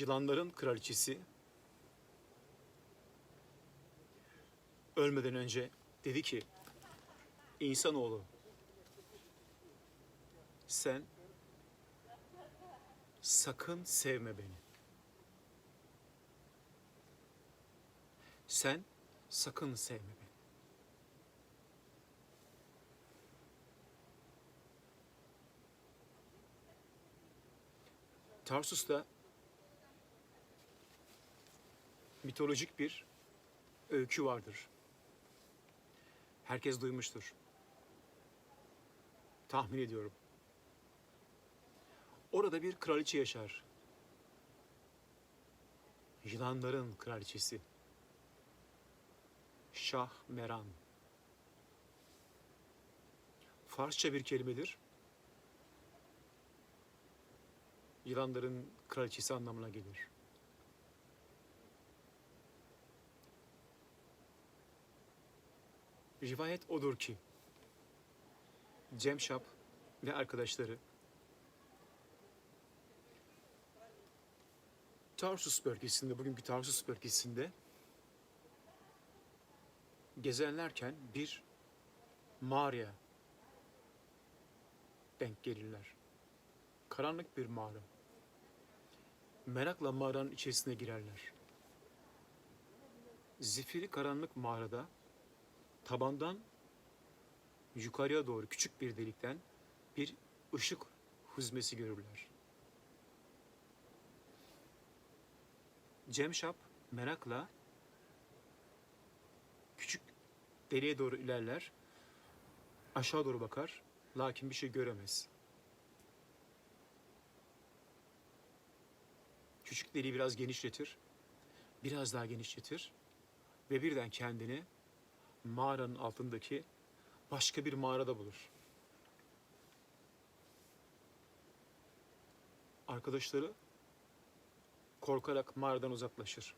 yılanların kraliçesi ölmeden önce dedi ki insanoğlu sen sakın sevme beni. Sen sakın sevme beni. Tarsus'ta mitolojik bir öykü vardır. Herkes duymuştur. Tahmin ediyorum. Orada bir kraliçe yaşar. Yılanların kraliçesi. Şah Meran. Farsça bir kelimedir. Yılanların kraliçesi anlamına gelir. Rivayet odur ki Cemşap ve arkadaşları Tarsus bölgesinde, bugünkü Tarsus bölgesinde gezerlerken bir mağaraya denk gelirler. Karanlık bir mağara. Merakla mağaranın içerisine girerler. Zifiri karanlık mağarada tabandan yukarıya doğru küçük bir delikten bir ışık hüzmesi görürler. Cemşap merakla küçük deliğe doğru ilerler. Aşağı doğru bakar. Lakin bir şey göremez. Küçük deliği biraz genişletir. Biraz daha genişletir. Ve birden kendini mağaranın altındaki başka bir mağarada bulur. Arkadaşları korkarak mağaradan uzaklaşır.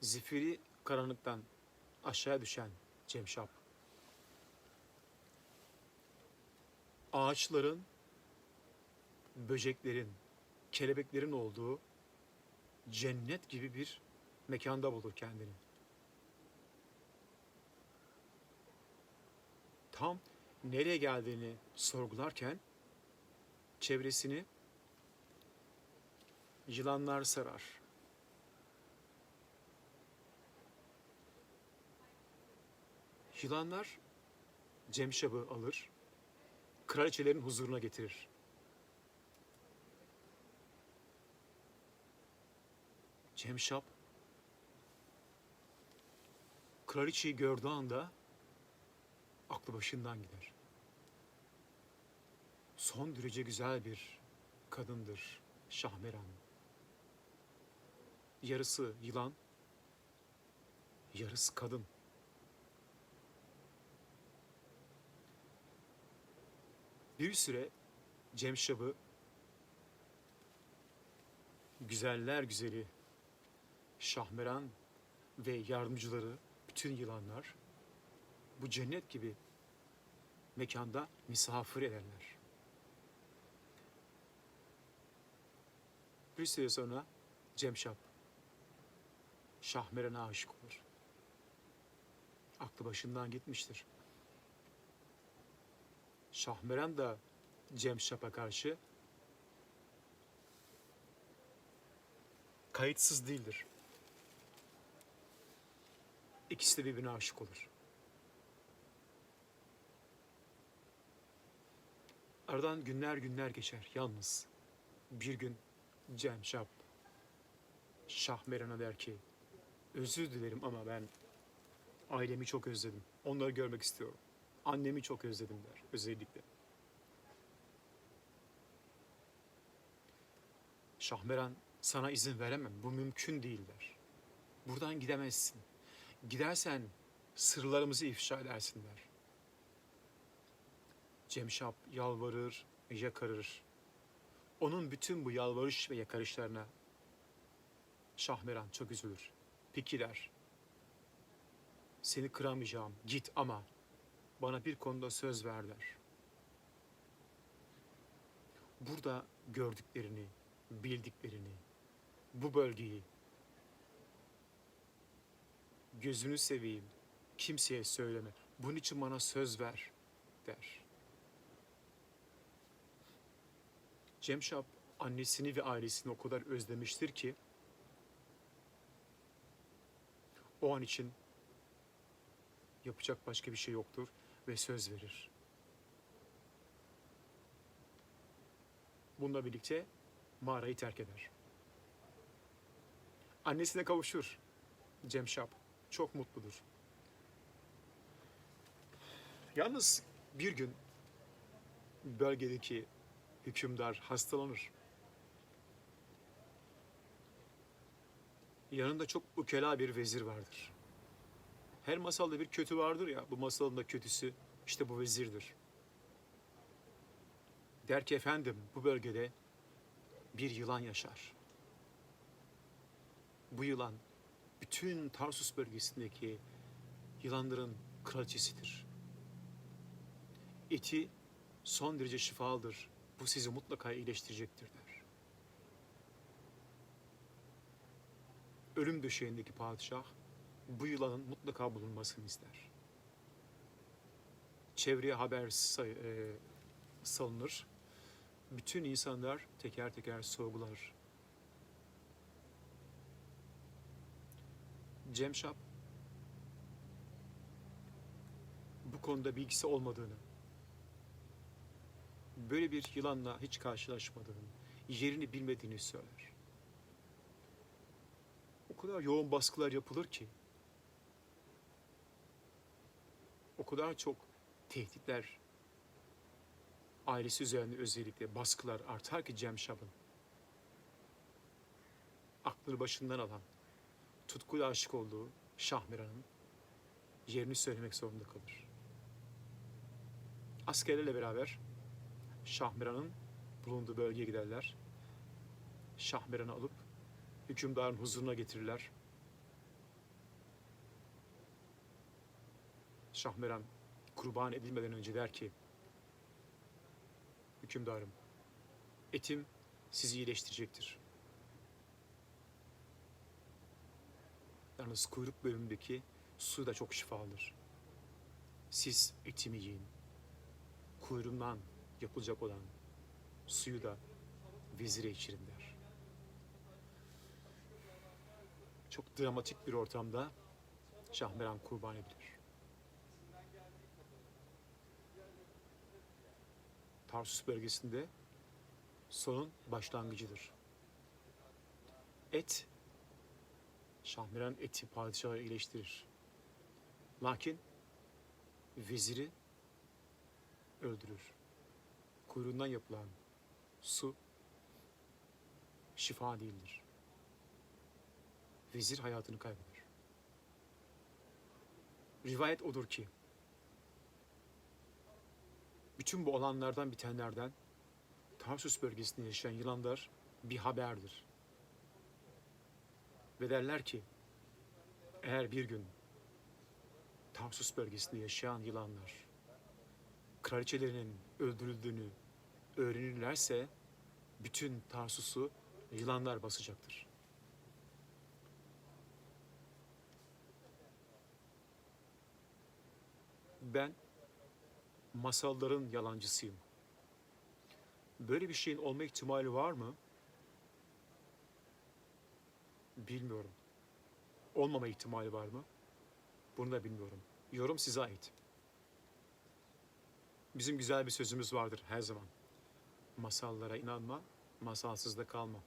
Zifiri karanlıktan aşağıya düşen Cemşap. Ağaçların, böceklerin, kelebeklerin olduğu cennet gibi bir mekanda bulur kendini. Tam nereye geldiğini sorgularken çevresini yılanlar sarar. Yılanlar Cemşap'ı alır, kraliçelerin huzuruna getirir. Cemşap kraliçeyi gördüğü anda aklı başından gider. Son derece güzel bir kadındır Şahmeran. Yarısı yılan, yarısı kadın. Bir süre Cemşap'ı güzeller güzeli Şahmeran ve yardımcıları, bütün yılanlar bu cennet gibi mekanda misafir ederler. Bir süre sonra Cemşap Şahmeran'a aşık olur. Aklı başından gitmiştir. Şahmeran da Cemşap'a karşı kayıtsız değildir. İkisi de birbirine aşık olur. Aradan günler günler geçer yalnız. Bir gün Cemşap Şahmeran'a der ki özür dilerim ama ben ailemi çok özledim. Onları görmek istiyorum. Annemi çok özledim der özellikle. Şahmeran sana izin veremem. Bu mümkün değil der. Buradan gidemezsin. Gidersen sırlarımızı ifşa edersin der. Cemşap yalvarır, yakarır. Onun bütün bu yalvarış ve yakarışlarına Şahmeran çok üzülür. Peki der. Seni kıramayacağım, git ama bana bir konuda söz ver der. burada gördüklerini, bildiklerini, bu bölgeyi gözünü seveyim, kimseye söyleme. Bunun için bana söz ver der. Cemşap annesini ve ailesini o kadar özlemiştir ki o an için yapacak başka bir şey yoktur ve söz verir. Bununla birlikte mağarayı terk eder. Annesine kavuşur. Cemşap çok mutludur. Yalnız bir gün bölgedeki hükümdar hastalanır. Yanında çok ukela bir vezir vardır. Her masalda bir kötü vardır ya, bu masalın da kötüsü işte bu vezirdir. Der ki efendim bu bölgede bir yılan yaşar. Bu yılan bütün Tarsus bölgesindeki yılanların kraliçesidir. Eti son derece şifalıdır. Bu sizi mutlaka iyileştirecektir der. Ölüm döşeğindeki padişah bu yılanın mutlaka bulunmasını ister. Çevreye haber e, salınır. Bütün insanlar teker teker sorgular. Cemşap bu konuda bilgisi olmadığını, böyle bir yılanla hiç karşılaşmadığını, yerini bilmediğini söyler. O kadar yoğun baskılar yapılır ki, o kadar çok tehditler, ailesi üzerinde özellikle baskılar artar ki Cemşap'ın aklını başından alan, tutkuyla aşık olduğu Şahmeran'ın yerini söylemek zorunda kalır. Askerlerle beraber Şahmeran'ın bulunduğu bölgeye giderler. Şahmeran'ı alıp hükümdarın huzuruna getirirler. Şahmeran kurban edilmeden önce der ki hükümdarım etim sizi iyileştirecektir. Yalnız kuyruk bölümündeki su da çok şifalıdır. Siz etimi yiyin. Kuyruğundan yapılacak olan suyu da vezire içirin der. Çok dramatik bir ortamda Şahmeran kurban edilir. Tarsus bölgesinde sonun başlangıcıdır. Et Şahmeran eti padişahı iyileştirir. Lakin veziri öldürür. Kuyruğundan yapılan su şifa değildir. Vezir hayatını kaybeder. Rivayet odur ki bütün bu olanlardan bitenlerden Tarsus bölgesinde yaşayan yılanlar bir haberdir. Ve derler ki eğer bir gün Tarsus bölgesinde yaşayan yılanlar kraliçelerinin öldürüldüğünü öğrenirlerse bütün Tarsus'u yılanlar basacaktır. Ben masalların yalancısıyım. Böyle bir şeyin olma ihtimali var mı? Bilmiyorum. Olmama ihtimali var mı? Bunu da bilmiyorum. Yorum size ait. Bizim güzel bir sözümüz vardır her zaman. Masallara inanma, masalsız da kalma.